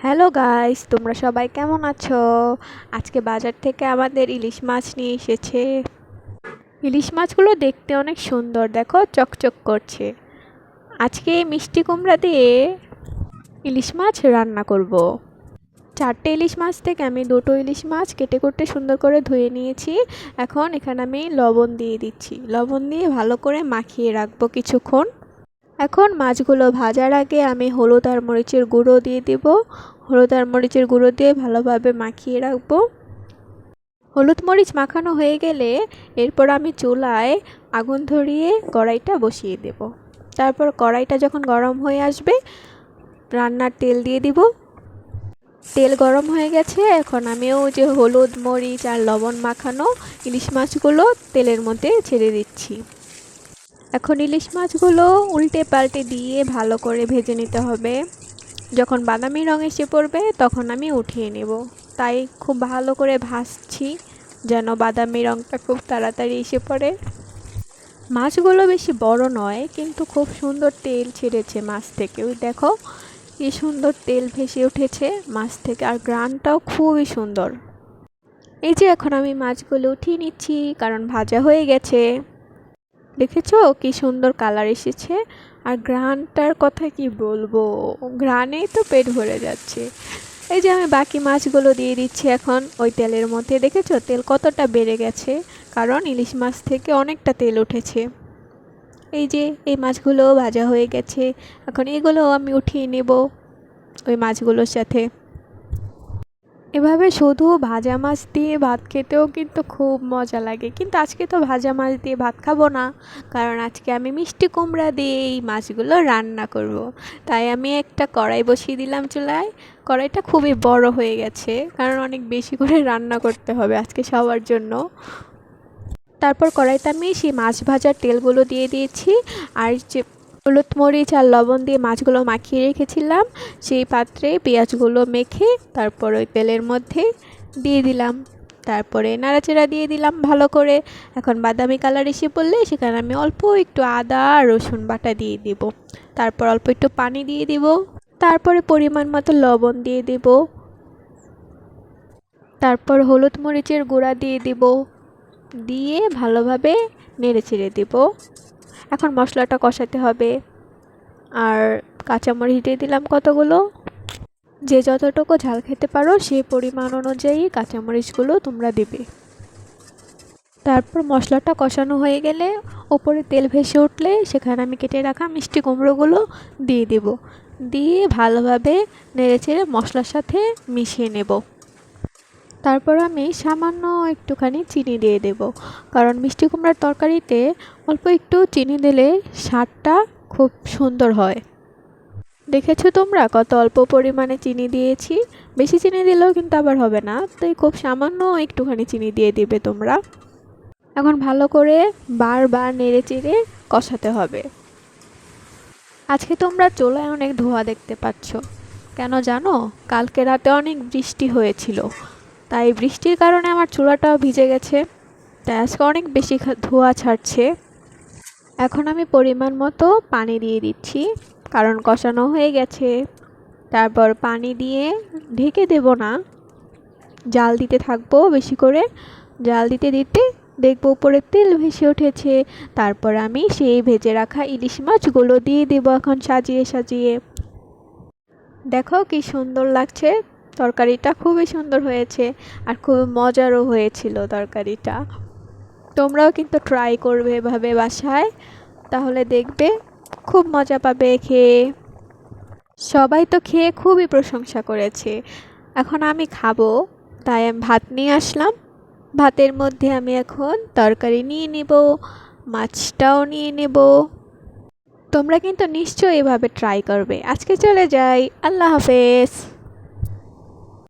Hello guys তোমরা সবাই কেমন আছো? আজকে বাজার থেকে আমাদের ইলিশ মাছ নিয়ে এসেছে। ইলিশ মাছগুলো দেখতে অনেক সুন্দর, দেখো, চকচক করছে। আজকে মিষ্টি কুমড়া দিয়ে ইলিশ মাছ রান্না করব। চারটে ইলিশ মাছ থেকে আমি দুটো ইলিশ মাছ কেটে কুটে সুন্দর করে ধুয়ে নিয়েছি। এখন এখানে আমি লবণ দিয়ে দিচ্ছি। লবণ দিয়ে ভালো করে মাখিয়ে রাখব কিছুক্ষণ। এখন মাছগুলো ভাজার আগে আমি হলুদ আর মরিচের গুঁড়ো দিয়ে দেব। হলুদ আর মরিচের গুঁড়ো দিয়ে ভালোভাবে মাখিয়ে রাখব। হলুদ মরিচ মাখানো হয়ে গেলে এরপর আমি চুলায় আগুন ধরিয়ে কড়াইটা বসিয়ে দেব। তারপর কড়াইটা যখন গরম হয়ে আসবে, রান্নার তেল দিয়ে দিব। তেল গরম হয়ে গেছে, এখন আমিও যে হলুদ, মরিচ আর লবণ মাখানো ইলিশ মাছগুলো তেলের মধ্যে ছেড়ে দিচ্ছি। এখন ইলিশ মাছগুলো উল্টে পাল্টে দিয়ে ভালো করে ভেজে নিতে হবে। যখন বাদামি রং এসে পড়বে, তখন আমি উঠিয়ে নেব। তাই খুব ভালো করে ভাজছি, যেন বাদামি রঙটা খুব তাড়াতাড়ি এসে পড়ে। মাছগুলো বেশি বড় নয়, কিন্তু খুব সুন্দর তেল ছেড়েছে মাছ থেকে ওই দেখো, কি সুন্দর তেল ভেসে উঠেছে মাছ থেকে, আর গ্রানটাও খুবই সুন্দর। এই যে, এখন আমি মাছগুলো উঠিয়ে নিচ্ছি, কারণ ভাজা হয়ে গেছে। দেখেছ? কি সুন্দর কালার এসেছে। আর ঘ্রাণটার কথা কি বলব? ঘ্রাণেই তো পেট ভরে যাচ্ছে। এই যে আমি বাকি মাছগুলো দিয়ে দিচ্ছি এখন ওই তেলের মধ্যে। দেখেছ? তেল কতটা বেড়ে গেছে। কারণ ইলিশ মাছ থেকে অনেকটা তেল উঠেছে। এই যে, এই মাছগুলো ভাজা হয়ে গেছে। এখন এগুলো আমি উঠিয়ে নেব। ওই মাছগুলোর সাথে। এভাবে শুধু ভাজা মাছ দিয়ে ভাত খেতেও কিন্তু খুব মজা লাগে। কিন্তু আজকে তো ভাজা মাছ দিয়ে ভাত খাব না, কারণ আজকে আমি মিষ্টি কুমড়া দিয়ে এই মাছগুলো রান্না করব। তাই আমি একটা কড়াই বসিয়ে দিলাম চুলায়। কড়াইটা খুবই বড় হয়ে গেছে, কারণ অনেক বেশি করে রান্না করতে হবে আজকে সবার জন্য। তারপর কড়াইতে আমি সেই মাছ ভাজার তেলগুলো দিয়ে দিয়েছি। আর যে হলুদ মরিচ আর লবণ দিয়ে মাছগুলো মাখিয়ে রেখেছিলাম। সেই পাত্রে পেঁয়াজগুলো মেখে তারপর ওই তেলের মধ্যে দিয়ে দিলাম। তারপরে নাড়াচাড়া দিয়ে দিলাম ভালো করে। এখন বাদামি কালার এসে পড়লে সেখানে আমি অল্প একটু আদা রসুন বাটা দিয়ে দিব। তারপর অল্প একটু পানি দিয়ে দিব। তারপরে পরিমাণ মতো লবণ দিয়ে দিব। তারপর হলুদ মরিচের গুঁড়া দিয়ে দিব। দিয়ে ভালোভাবে নেড়ে চেড়ে দেব। এখন মশলাটা কষাতে হবে। আর কাঁচামরিচ দিয়ে দিলাম কতগুলো? যে যতটুকু ঝাল খেতে পারো সে পরিমাণ অনুযায়ী কাঁচামরিচগুলো তোমরা দেবে। তারপর মশলাটা কষানো হয়ে গেলে ওপরে তেল ভেসে উঠলে সেখানে আমি কেটে রাখা মিষ্টি কুমড়োগুলো দিয়ে দেব। দিয়ে ভালোভাবে নেড়েচেড়ে মশলার সাথে মিশিয়ে নেব। তারপর আমি সামান্য একটুখানি চিনি দিয়ে দেব। কারণ মিষ্টি কুমড়ার তরকারিতে অল্প একটু চিনি দিলে স্বাদটা খুব সুন্দর হয়। দেখেছ তোমরা? কত অল্প পরিমাণে চিনি দিয়েছি। বেশি চিনি দিলেও কিন্তু আবার হবে না। তাই খুব সামান্য একটুখানি চিনি দিয়ে দিবে তোমরা। এখন ভালো করে বারবার নেড়ে চেড়ে কষাতে হবে। আজকে তোমরা চোলায় অনেক ধোয়া দেখতে পাচ্ছ। কেন জানো? কালকে রাতে অনেক বৃষ্টি হয়েছিল। তাই বৃষ্টির কারণে আমার চুলাটাও ভিজে গেছে। তাই আজকে অনেক বেশি ধোয়া ছাড়ছে। এখন আমি পরিমাণ মতো পানি দিয়ে দিচ্ছি, কারণ কষানো হয়ে গেছে। তারপর পানি দিয়ে ঢেকে দেব না। জাল দিতে থাকব বেশি করে। জাল দিতে দিতে দেখব উপরে তেল ভেসে উঠেছে। তারপর আমি সেই ভেজে রাখা ইলিশ মাছগুলো দিয়ে দেবো এখন সাজিয়ে সাজিয়ে। দেখো কি সুন্দর লাগছে। তরকারিটা খুবই সুন্দর হয়েছে আর খুব মজারও হয়েছিল তরকারিটা। তোমরাও কিন্তু ট্রাই করবে এভাবে বাসায়। তাহলে দেখবে খুব মজা পাবে খেয়ে। সবাই তো খেয়ে খুবই প্রশংসা করেছে। এখন আমি খাব, তাই আমি ভাত নিয়ে আসলাম। ভাতের মধ্যে আমি এখন তরকারি নিয়ে নেব, মাছটাও নিয়ে নেব। তোমরা কিন্তু নিশ্চয়ই এভাবে ট্রাই করবে। আজকে চলে যাই। আল্লাহ হাফেজ।